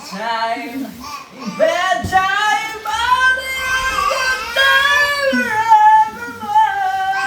time, bedtime, money, good time, everyone.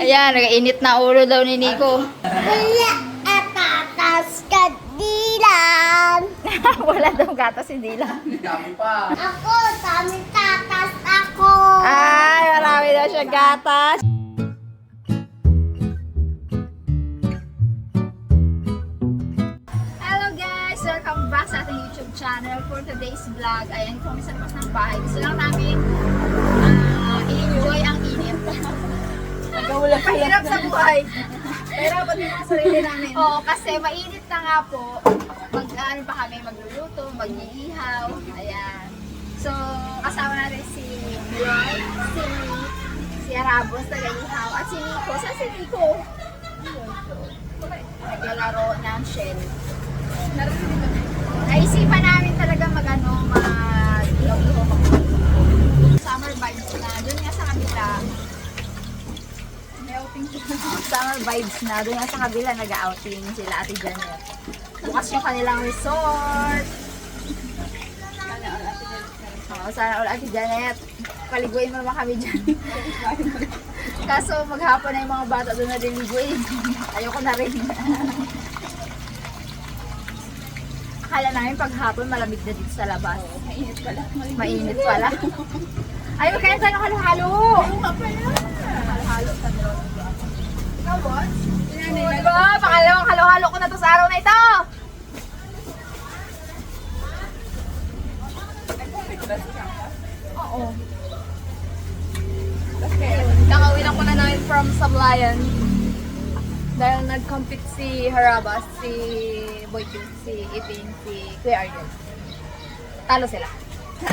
Ayan, nag-init na ulo daw ni Nico. Wala atatas kadilan. Wala daw gatas si Dila. Dami pa. Ako, dami tatas ako. Ay, marami daw siya gatas. Sa YouTube channel for today's vlog. Ayan, kung sa labas ng bahay. Gusto lang namin ah, i-enjoy ang init. Nagkawala pa Mahirap sa buhay. Pero pag yung sarili namin. Oo, kasi mainit na nga po. Mag, ano pa kami, magluluto, mag-iihaw. Ayan. So, kasama natin si Roy, si, si Arabos, nag-iihaw, at si Nico. Saan si Nico? Naglalaro ng shell. Naisipan namin talaga mag-ano, mag-ihaw-ihaw Summer vibes na. Doon nga sa kabila, summer vibes na. Doon nga sa kabila, nag-outing sila Ate Janet. Bukas yung kanilang resort. Oo, sana all Ate Janet. Paliguin mo naman kami dyan. Kaso maghapon na yung mga bata doon na diliguin. Ayoko na rin. Akala namin paghapon malamig na dito sa labas. Mainit pala. Mainit pala. Ay, magkain tayo ng halo-halo. Oo nga pala. Halo-halo sa. Ikaw, boss? Oo, diba? Pangalawang halo-halo ko na to sa araw na ito. Oo. Kakauwi lang ko na namin from Sablayan. Dahil nag-compete si Harabas, si Boykin, si Ipin, si Kuya Arjen. Talo sila.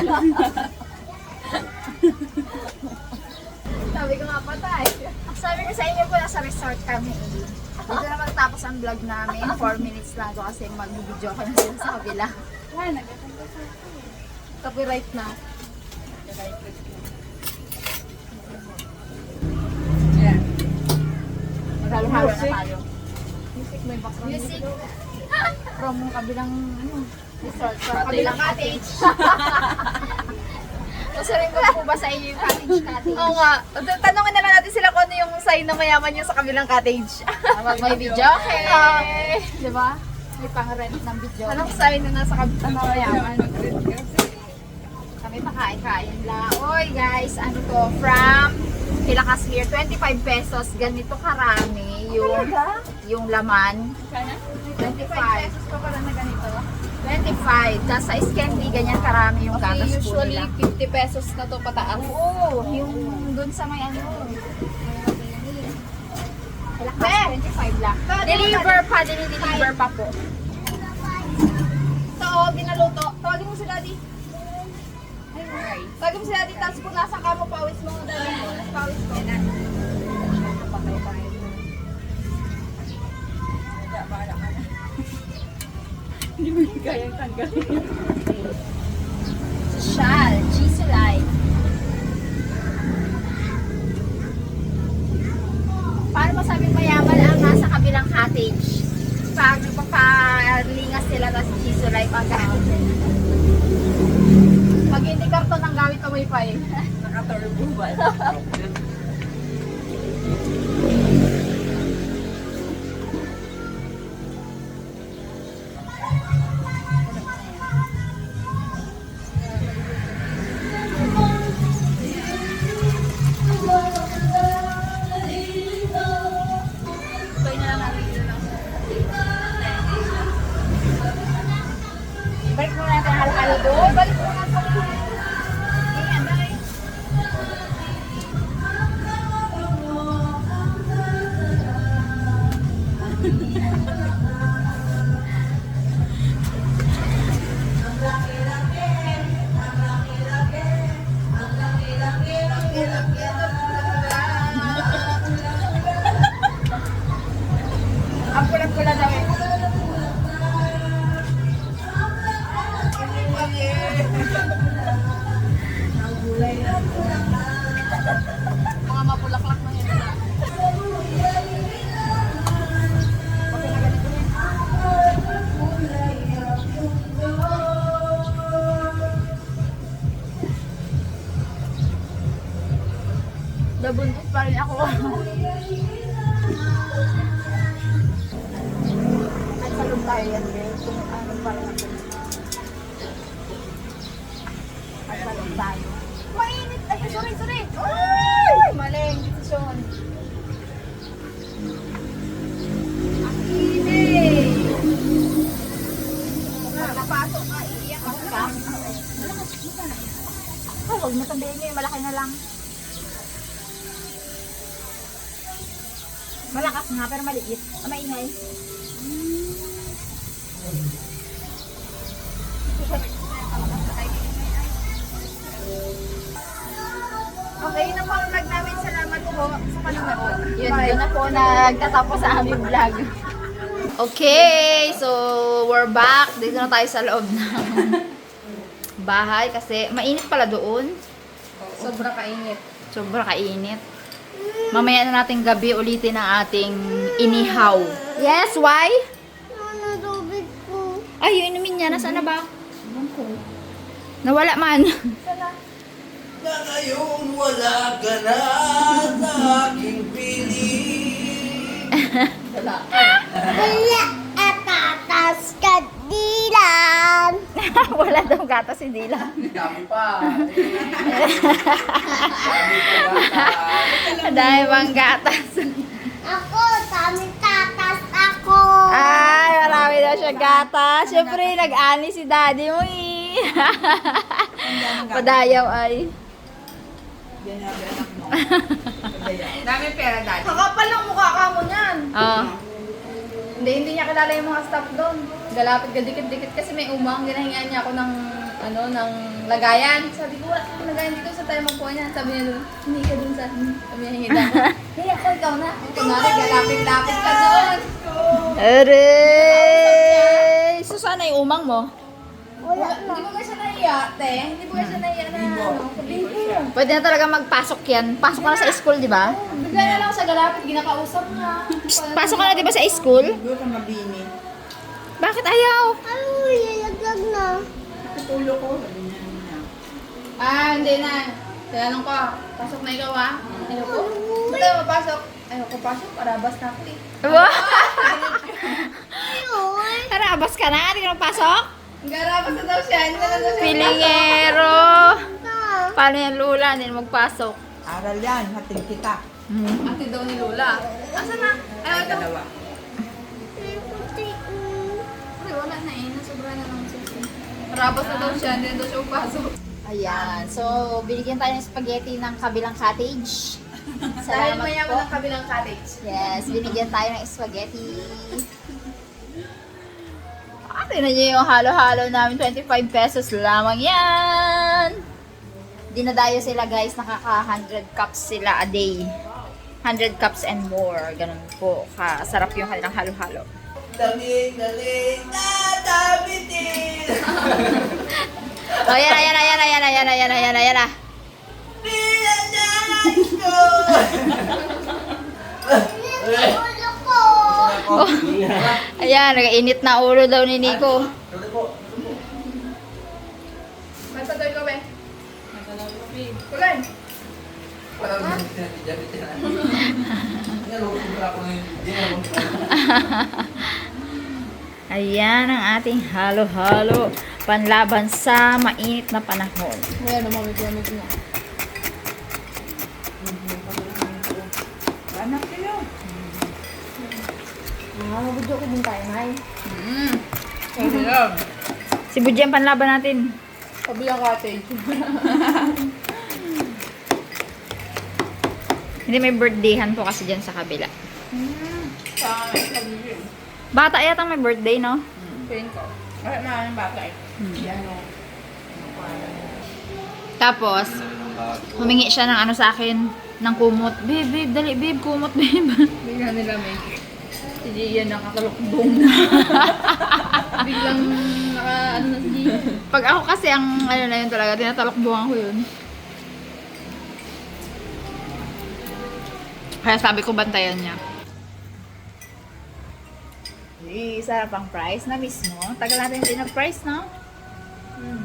Sabi ko nga patay. Sabi ko sa inyo po, nasa resort kami. Dito na magtapos ang vlog namin. 4 minutes lang to kasi mag-video ko na sila sa kabila. Wala, nagkatanda sa Copyright na. Na tayo. Music, may background. Music. From kabilang ano, resort. From kabilang cottage. Usurin ko po ba sa inyo yung cottage cottage? Oo nga. Tanungin na lang natin sila kung ano yung sign na mayaman yung sa kabilang cottage. Pag may video, okay. Okay. Di ba? May pang-rent ng video. Anong sign na nasa kabilang mayaman? Kami pakain-kain lang. Oy guys, ano to? From Kila Casmir, 25 pesos. Ganito karami yung yung laman. 25. pesos pa pala na ganito. 25. Tapos sa Scandi, ganyan karami yung Okay, gatas po usually nila. 50 pesos na to pataas. Oo, yung dun sa may ano. Kila Cas, 25 lang. Deliver pa, deliver pa po. So, ginaluto. Tawagin mo si daddy. Tawagin mo si daddy, tapos kung nasa ka mo, pawis mo. Daddy, pawis mo. Patay tayo. Hindi mo kayang tanggalin. Social, Gisulay. Paano masabing mayaman ang nasa kabilang cottage? Pag nagpapalingas sila tapos Gisulay pag Pag hindi karton ang gamit ang wifi. Nakaturbo ba? kaya rin kung ano pala Okay, na po vlog namin. Salamat po sa panonood. Yun, yun na po nagtatapos sa aming vlog. Okay, so we're back. Dito na tayo sa loob ng bahay kasi mainit pala doon. Sobra kainit. Sobra kainit. Mamaya na natin gabi ulitin ang ating inihaw. Yes, why? Ay, yung inumin niya. Nasaan na ba? Nawala man. Na ngayon wala ka na sa aking piling. Wala. Wala atatas ka dilan. Wala daw gata si Dila. Dami pa. Dami pa gatas. Ako, dami tatas ako. Ay, marami daw siya gatas. Siyempre, nag-ani si daddy mo eh. Padayaw ay. Dami pera dati. Kakapal lang mukha ka mo niyan. Oh. Hindi, hindi niya kilala yung mga staff doon. Galapit ka dikit-dikit kasi may umang. Ginahingaan niya ako ng, ano, ng lagayan. Sabi ko, wala akong lagayan dito sa tayo magpuan niya. Sabi niya doon, hindi ka doon sa, sabi niya, hingit ako. Hey, ako, ikaw na. Kunwari, galapit-lapit ka doon. Aray! So, sana yung umang mo? Wala na. Hindi mo ba siya nahiya, te? Hindi mo ba siya nahiya na, ano, sabihin ko. Pwede na talaga magpasok yan. Pasok ka na sa school, di ba? Bigla na lang sa galapit, ginakausap niya. Pasok ka na, di ba, sa school? Doon ka mabini. Bakit ayaw? Ano, ilalaglag na. Tulo ko. Sabi niya. Ah, hindi na. Tinanong ko, pasok na ikaw ah. Ayoko. Ba't tayo mapasok? Ayoko pasok, parabas na ako eh. Wow! Ayun. Karabas ka na? Hindi ka magpasok? Garabas na daw siya, hindi na daw siya Pilingero! Paano yan, Lula? Hindi na magpasok. Aral yan. Hating kita. Hmm. Ate daw ni Lola. Asa na? Ay, ito. Dalawa. Ay, wala na eh. Nasobra na lang siya. Parabas na daw siya, hindi na daw siya upasok. Ayan. So, binigyan tayo ng spaghetti ng kabilang cottage. Dahil Salamat mayaman po. ang kabilang cottage. Yes, binigyan tayo ng spaghetti. Ah, tingnan niyo yung halo-halo namin. 25 pesos lamang yan. Dinadayo sila guys. Nakaka 100 cups sila a day. 100 cups and more. Ganun po. Kasarap yung kanilang halo-halo. Daling, daling, dadabitin. Oh, yan, ayan, ayan, ayan, ayan, ayan, ayan, ayan, ayan. Pinanay ko. Ulo ko. Oh. Ayan, nagainit na ulo daw ni Nico. May patoy? Kulay. Na. Ko na yung dinero. Ayan ang ating halo-halo. Panlaban sa mainit na panahon. Ngayon, namamig-lamig niya. Anak kayo. Ah, mabudyo ko din tayo, Nay. Mm. Si Budji ang panlaban natin. Kabilang cottage. Hindi may birthdayhan po kasi dyan sa kabila. Sa kabili. Bata yata may birthday, no? Feeling ko. Ay, maraming bata eh. Tapos, humingi siya ng ano sa akin, ng kumot. Babe, babe, dali, babe, kumot, babe. Bigla nila may Si Gian nakatalukbong na. Biglang naka, ano na si Gian. Pag ako kasi ang, ano na yun talaga, tinatalokbuhan ko yun. Kaya sabi ko bantayan niya. Eh, sarap ang price na mismo. Tagal natin din ang price, no? Hmm.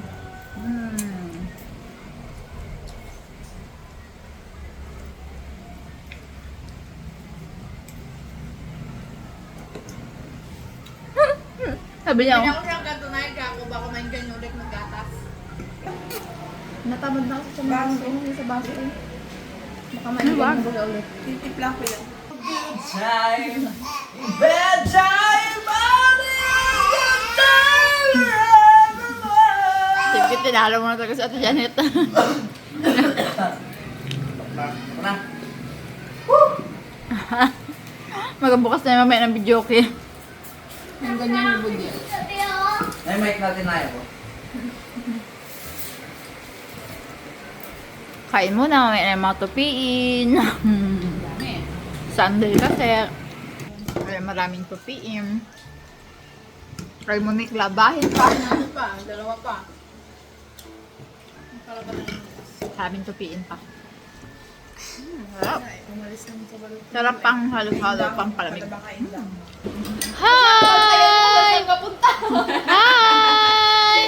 Sabi niya, oh, ako siyang katunay ka ako baka main ganyan ulit ng gatas. natamad na ako sa ano, sa baso eh. Baka Ano maingat mo ulit. Titip lang ko yan. Time, tinalo mo na talaga sa Ate Janet. Na. Magabukas na yung mamaya ng video, okay? Ang ganyan yung budya. Ay, mic natin na ako. Kain mo na, mamaya na yung mga tupiin. Sunday kasi. Kaya maraming tupiin. Try mo Nick, labahin pa. Ano pa? Dalawa pa. Para ba na Maraming tupiin pa. Sarap. Umalis naman sa balot. Sarap pang halo-halo, pang palamig. Hi! kapunta? Hi!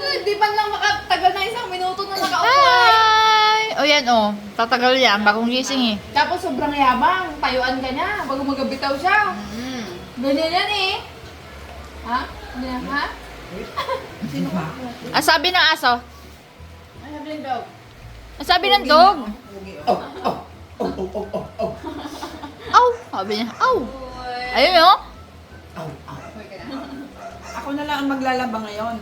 Hindi man lang makatagal na isang minuto na nakaupo. Hi! O yan o, tatagal yan, bagong gising eh. Tapos sobrang yabang. Tayuan ka niya. Bago magabitaw siya. Ganyan yan eh. Ha? Ganyan, ha? Sino ka? Ang sabi ng aso? Sabi ng dog? Ang sabi ng dog? Oh, oh, oh, oh, oh, oh, oh. Aw! Sabi niya, aw! Ayun o. Ako na lang ang maglalaba ngayon.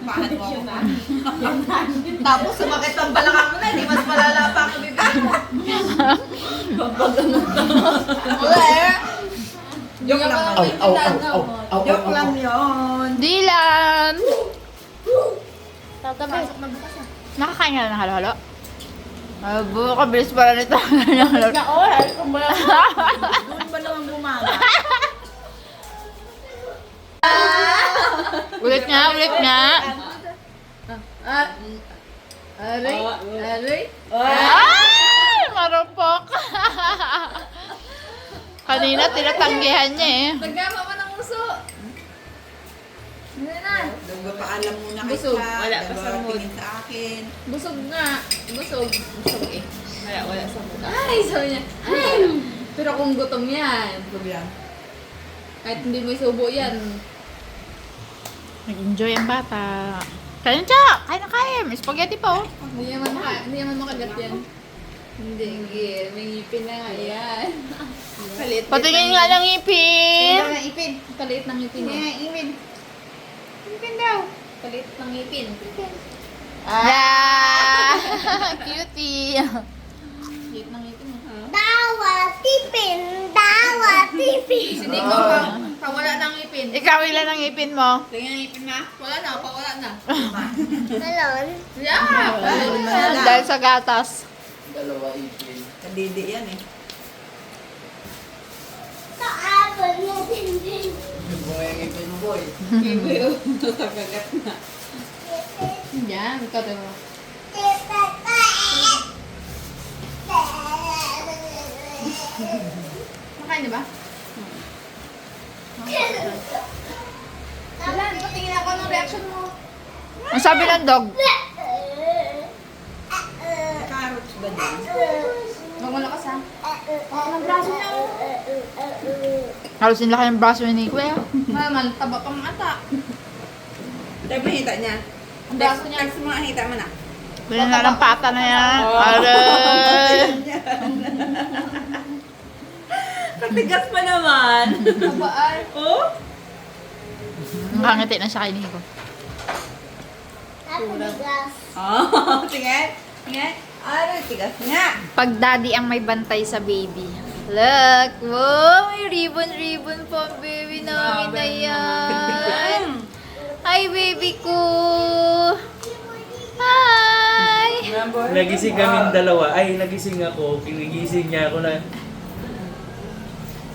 Upahan mo ako. Tapos sumakit ang balakang mo na. Hindi mas malala pa ako bibig mo. Wala eh. Joke lang. Au, au, au, Joke lang yun. Dilan! Tatabi. Nakakain ka na ng halo-halo? Ay, buka, bilis pala nito. Halo-halo. Oo, eh. Kung wala Doon ba naman bumaga? ulit nga, ulit nga. Ah, aray, aray. Ay! Marupok! Kanina, tinatanggihan niya eh. Nagama pa ng Ano na? Paalam muna kay Busog. Kat. Wala pa sa mood. sa akin. Busog nga. Busog. Busog eh. Wala, wala sa mukha. Ay, sabi niya. Ay! Pero kung gutom yan, Busog yan. kahit hindi mo isubo yan, Nag-enjoy ang bata. Kain siya! Kain na kain! May spaghetti pa oh. hindi naman, maka, hindi naman makagat yan. Hindi, Gil. May ngipin na nga yan. Kalit. Patingin nga ng ngipin! Ipin. Ipin. Kaliit ng ngipin niya. Ipin. Ipin daw. Kaliit ng ngipin. Ipin. Ah! Cutie! Kaliit ng ngipin niya. Dawa tipin. Dawa tipin. Si Nico, pa, pawala ng ngipin. Ikaw ilan ang ngipin mo? Tingnan ng ngipin na. Wala na, pawala na. Galon. Yeah! Wala. Dahil sa gatas. Dalawa ipin. Kadidi yan eh. Kaabot na din din. Yung ngipin mo, boy. Yan, ikaw diba? Makain niya ba? Wala, patingin ako ng reaction mo. Ang sabi ng dog? Carrots ba dyan? Huwag mo lakas ha. Oo, ng braso niya. oh. Halos yung laki ng braso ni Nico Maman, taba pang ata. Tayo mo hita niya. Ang braso niya. Text mo nga hita mo na. Bilhin na ng pata na yan. Aray! Katigas pa naman. Taba ay. oh? Nakangiti na siya kay Nico. Oh, tingin. Tingin. Ano, tigas nga. Pag daddy ang may bantay sa baby. Look! Wow! May ribbon-ribbon po ang baby namin na yan. Hi, baby ko! Hi! Nagising kaming dalawa. Ay, nagising ako. Kinigising niya ako na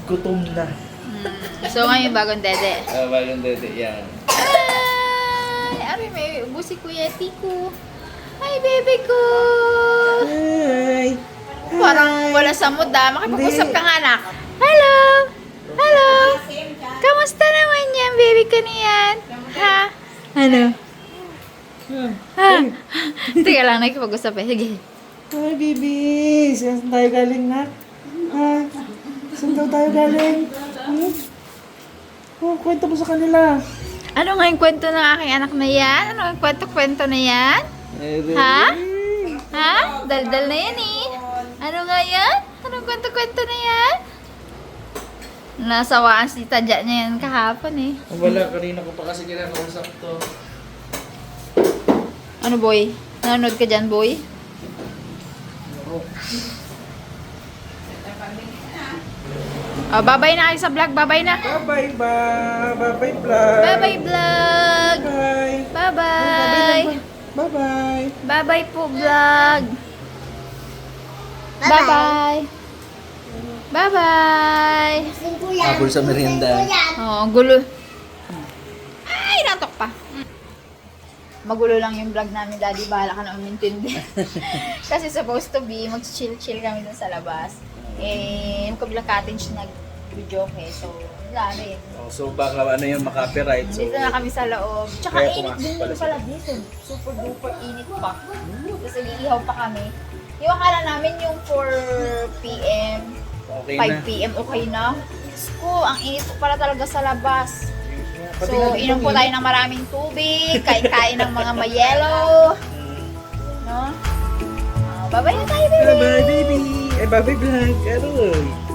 gutom na. So, ngayon bagong dede. Ah, bagong dede yan. Hi! Ari, may ubusi Kuya Tico. Hi, baby ko! Hi! Parang wala sa mood ah. Makipag-usap ka nga, anak. Hello! Hello! Kamusta naman yan, baby ko niyan? Ha? Ano? Ha? Teka lang, nakikipag-usap eh. Sige. Hi, baby! Saan tayo galing na? Ha? Saan daw tayo galing? Hmm? Oh, kwento mo sa kanila. Ano nga yung kwento ng aking anak na yan? Ano yung kwento-kwento na yan? Ha? Ha? Daldal na yan eh. Ano nga yan? Anong kwento-kwento na yan? Nasawaan si Tadya niya yan kahapon eh. Wala, kanina ko pa kasi kinakausap to. Ano boy? Nanonood ka dyan boy? Oh, babay na kayo sa vlog. Babay na. Bye-bye ba? Bye-bye vlog. Bye-bye vlog. Bye. Bye-bye. Bye-bye. Bye-bye po vlog. Bye-bye. Bye-bye. Habol sa merienda. Oo, ang gulo. Ay, natok pa. Magulo lang yung vlog namin, Daddy. Bahala ka na umintindi. Kasi supposed to be, mag-chill-chill kami dun sa labas. Eh, yung kabila cottage nag-video okay. So, wala rin. Oh, so baka ano yung makapiright. So, Dito na kami sa loob. Tsaka init din pala dito pala dito. Super duper init pa. Tapos nag-iihaw pa kami. Yung akala namin yung 4 p.m., okay 5 na. p.m. okay na. Diyos ko, ang init po pala talaga sa labas. Pati So, nga inom po eh. tayo ng maraming tubig, kain-kain ng mga mayelo. No? Ah, bye-bye na tayo, baby! Bye-bye, baby. Eh, bye-bye vlog. Aroy.